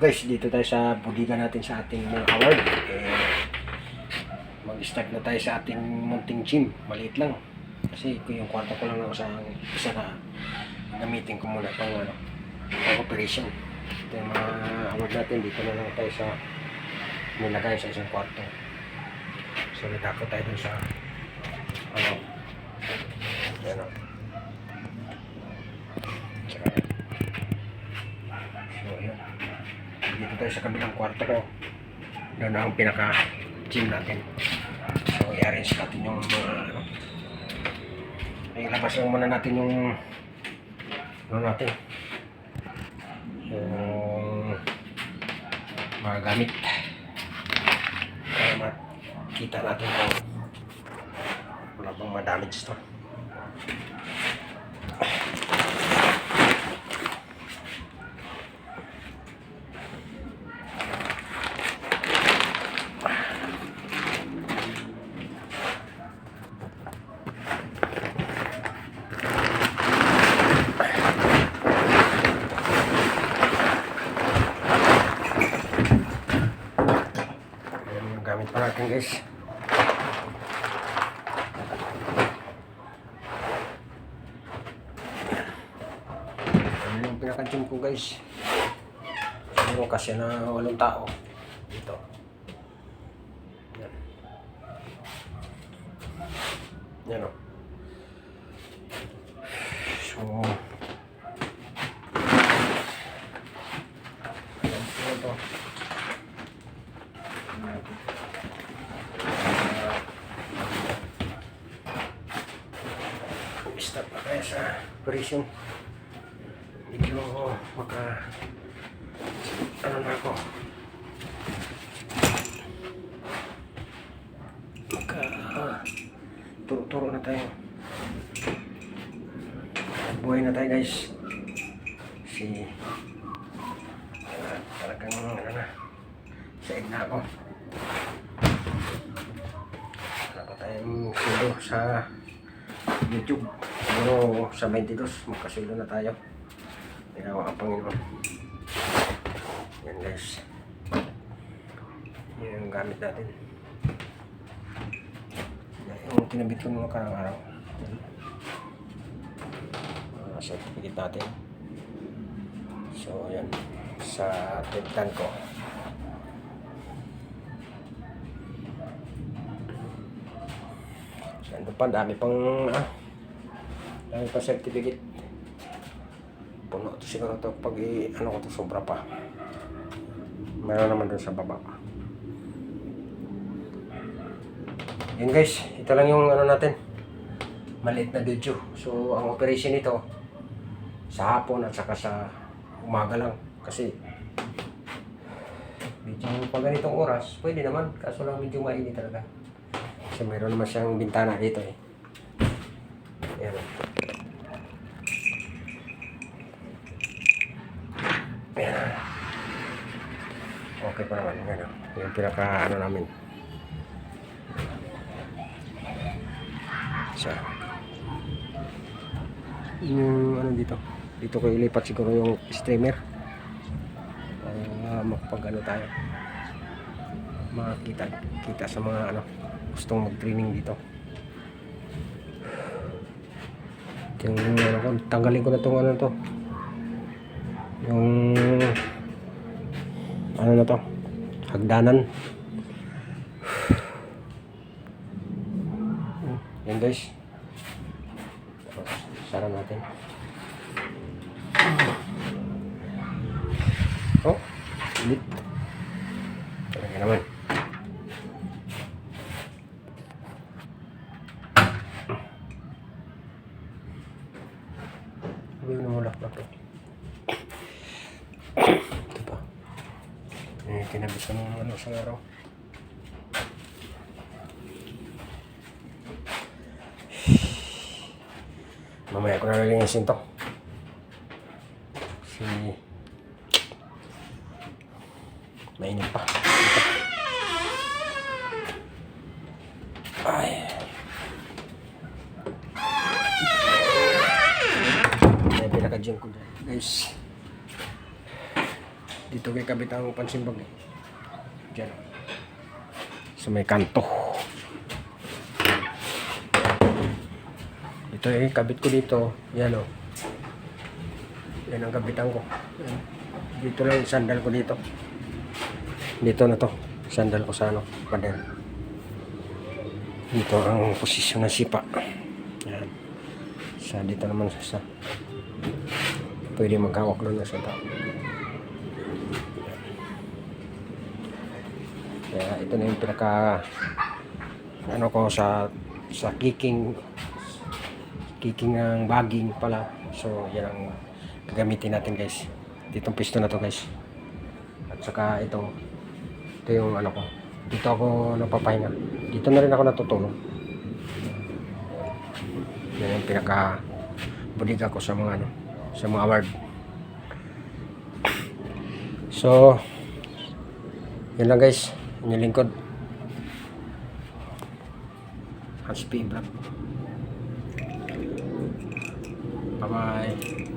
Guys, dito tayo sa budiga natin sa ating mga award. Eh, mag-start na tayo sa ating munting gym. Maliit lang. Kasi yung kwarto ko lang ako sa isa na gamitin ko muna pang ano, pang operation. Ito yung mga award natin. Dito na lang tayo sa nilagay sa isang kwarto. So, natako tayo dun sa ano, yan o. Tsaka, So, yun. Dito tayo sa kabilang kwarto ko. Doon ang pinaka-gym natin. So, i-arrange natin yung mga ano. Ilabas lang muna natin yung ano natin. Yung mga gamit. Para makita natin kung wala bang ma-damage to. Ayan yung gamit pa natin guys. Ayan yung pinaka-gym ko guys. Siguro kasi na walang tao. Dito. Yan. Yan o. So, ayan po ito. start na tayo sa operation. Medyo maka ano na ako. Maka ah, turo-turo na tayo. Buhay na tayo guys. Si ah, talagang ano na sa na ako. Wala pa tayong sa YouTube. Siguro sa 22, magkasilo na tayo. Ginawa ang Panginoon. Yan guys. Yan yung gamit natin. Yan yung kinabit ko mga karang araw. Mga certificate natin. So, yan. Sa tintan ko. Ano pa, dami pang ah, dami pa certificate. Puno to siguro to pag i, ano ko to sobra pa. Meron naman dun sa baba. Yun guys, ito lang yung ano natin. Maliit na video. So, ang operation nito sa hapon at saka sa umaga lang. Kasi medyo pag ganitong oras, pwede naman. Kaso lang medyo mainit talaga. Kasi mayroon naman siyang bintana dito eh. Ayan. Okay pa naman. Ayan. oh. Yung pinaka ano namin. So. Yung ano dito. Dito ko ilipat siguro yung streamer. Para makapag ano tayo. Makakita kita sa mga ano gustong mag-training dito. Yung ano ko, tanggalin ko na tong ano to. Yung ano to? Hagdanan. Yan guys. Tapos, sara natin. Oh, ulit. Talaga naman. Hindi ko namulak na to. Ito pa. Eh, kinabit ko ng ano sa araw. Mamaya ko na nalinisin to. Si... Mainit pa. Ay. May pinaka-gym ko dyan. Guys. Dito kay kabit ang pansimbag eh. Sa may kanto. Ito eh, kabit ko dito. Yan o. Yan ang kabitan ko. Yan. Dito lang sandal ko dito. Dito na to. Sandal ko sa ano, pader. Dito ang posisyon ng sipa. Yan. Sa dito naman sa. Pwede magkawak doon na sa tao. Kaya ito na yung pinaka ano ko sa sa kicking kicking ng bagging pala. So yan ang gagamitin natin guys. Ditong piston na to guys. At saka ito ito yung ano ko. Dito ako napapahinga. Dito na rin ako natutulog. Yan yung pinaka budiga ko sa mga ano, sa mga award. So, yun lang guys. Yung lingkod. Hans P. Vlog. Bye-bye.